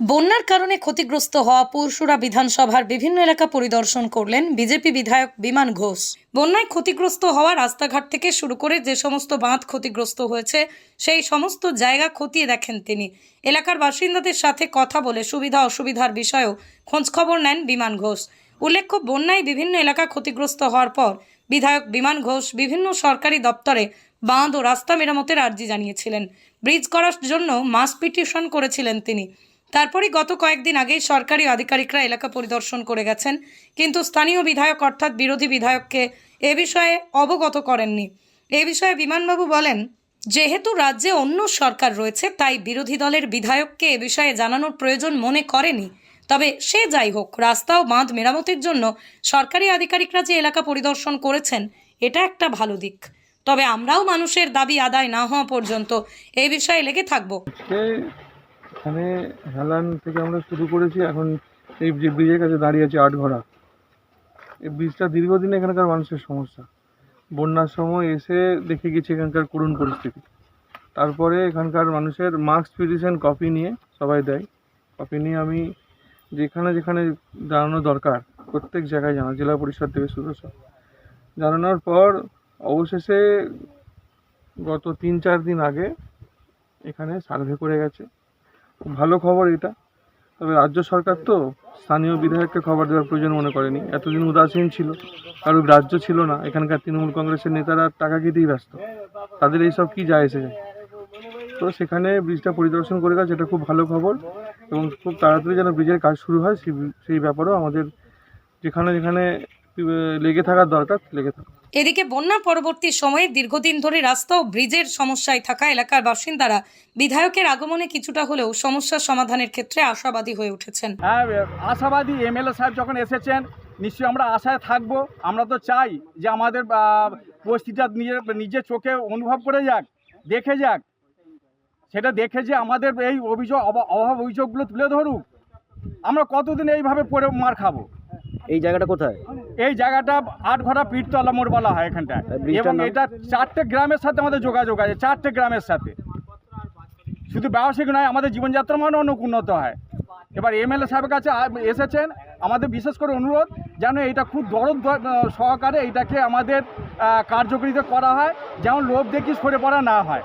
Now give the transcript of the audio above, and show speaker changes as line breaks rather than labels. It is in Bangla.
বন্যার কারণে ক্ষতিগ্রস্ত হওয়া পরশুরা বিধানসভার বিভিন্ন এলাকা পরিদর্শন করলেন বিজেপি বিধায়ক বিমান ঘোষ। বন্যায় ক্ষতিগ্রস্ত হওয়া রাস্তাঘাট থেকে শুরু করে যে সমস্ত বাঁধ ক্ষতিগ্রস্ত হয়েছে, সেই সমস্ত জায়গা খতিয়ে দেখেন তিনি। এলাকার বাসিন্দাদের সাথে কথা বলে সুবিধা অসুবিধার বিষয়েও খোঁজখবর নেন বিমান ঘোষ। উল্লেখ্য, বন্যায় বিভিন্ন এলাকা ক্ষতিগ্রস্ত হওয়ার পর বিধায়ক বিমান ঘোষ বিভিন্ন সরকারি দপ্তরে বাঁধ ও রাস্তা মেরামতের আর্জি জানিয়েছিলেন। ব্রিজ করার জন্য মাস পিটিশন করেছিলেন তিনি। তারপরই গত কয়েকদিন আগেই সরকারি আধিকারিকরা এলাকা পরিদর্শন করে গেছেন, কিন্তু স্থানীয় বিধায়ক অর্থাৎ বিরোধী বিধায়ককে এ বিষয়ে অবগত করেননি। এ বিষয়ে বিমানবাবু বলেন, যেহেতু রাজ্যে অন্য সরকার রয়েছে, তাই বিরোধী দলের বিধায়ককে এ বিষয়ে জানানোর প্রয়োজন মনে করেনি। তবে সে যাই হোক রাস্তা ও বাঁধ মেরামতের জন্য সরকারি আধিকারিকরা যে এলাকা পরিদর্শন করেছেন, এটা একটা ভালো দিক। তবে আমরাও মানুষের দাবি আদায় না হওয়া পর্যন্ত এই বিষয়ে লেগে থাকব।
এখানে হেলান থেকে আমরা শুরু করেছি, এখন এই যে ব্রিজের কাছে দাঁড়িয়ে আছে আটঘরা এই ব্রিজটা দীর্ঘদিন এখানকার মানুষের সমস্যা। বন্যার সময় এসে দেখে গেছি এখানকার করুণ পরিস্থিতি। তারপরে এখানকার মানুষের মার্কস পিটিশন কপি নিয়ে সবাই দেয়। কপি নিয়ে আমি যেখানে যেখানে জানানো দরকার, প্রত্যেক জায়গায় জানা জেলা পরিষদ থেকে শুরু সব। জানানোর পর অবশেষে গত তিন চার দিন আগে এখানে সার্ভে করে গেছে। খুব ভালো খবর এটা। তবে রাজ্য সরকার তো স্থানীয় বিধায়ককে খবর দেওয়ার প্রয়োজন মনে করেনি। এতদিন উদাসীন ছিল কারও রাজ্য ছিল না। এখানকার তৃণমূল কংগ্রেসের নেতারা টাকা খেতেই ব্যস্ত। তাদের এইসব কি যায় এসে যায়। তো সেখানে ব্রিজটা পরিদর্শন করে গেছে, এটা খুব ভালো খবর। এবং খুব তাড়াতাড়ি যেন ব্রিজের কাজ শুরু হয়, সেই সেই ব্যাপারেও আমাদের যেখানে যেখানে লেগে থাকার দরকার, লেগে থাকা
এদিকে বন্যা পরবর্তী সময়ে দীর্ঘদিন ধরে রাস্তা ও ব্রিজের সমস্যায় থাকা এলাকার বাসিন্দারা বিধায়কের আগমনে কিছুটা হলেও সমস্যার সমাধানের ক্ষেত্রে আশাবাদী হয়ে উঠেছেন।
হ্যাঁ আশাবাদী এমএলএ সাহেব যখন এসেছেন, নিশ্চয়ই আমরা আশায় থাকব। আমরা তো চাই যে আমাদের পরিস্থিতিটা নিজের নিজের চোখে অনুভব করে যাক, দেখে যাক। সেটা দেখে যে আমাদের এই অভিযোগ অভাব অভিযোগগুলো তুলে ধরুক। আমরা কতদিন এইভাবে পড়ে মার খাব?
এই জায়গাটা কোথায়?
এই জায়গাটা আট ঘোড়া পিঠতলা মোড় বলা হয় এখানটায়। এবং এটা চারটে গ্রামের সাথে আমাদের যোগাযোগ আছে চারটে গ্রামের সাথে। শুধু ব্যবসায়িক নয় আমাদের জীবনযাত্রার মানও অনেক উন্নত হয়। এবার এমএলএ সাহেবের কাছে এসেছেন আমাদের বিশেষ করে অনুরোধ যেন এটা খুব দরদ সহকারে এটাকে আমাদের কার্যকরিতা করা হয় যেমন লোভ দেখি সরে পড়া না হয়।